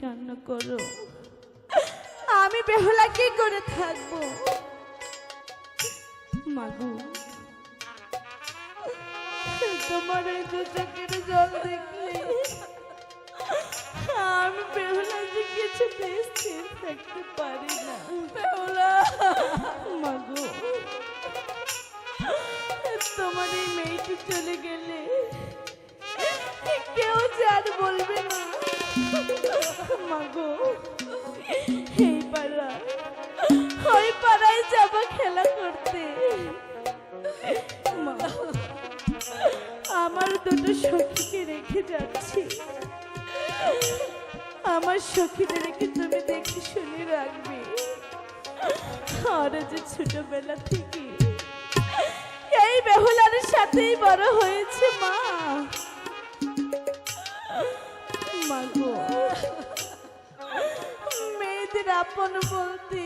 কান্না করো। আমি বেহুলা কি করে থাকব। মাগু তোমার এই দু চোখের জল দেখলে আমি বেহুলা যে কিছু স্থির থাকতে পারি না। বেহুলা! মাগু তোমার এই মেয়েটি চলে গেলে কেউ যে আর বলবে না। খেলা করতে। আমার দুটো সখীকে রেখে আমার সখীদেরকে তুমি দেখে শুনে রাখবে। ওরা যে ছোটবেলা থেকে, এই বেহুলার সাথেই বড় হয়েছে মা। মেয়েদের আপন বলতে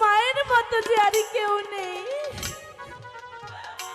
মায়ের মতো যে আর কেউ নেই।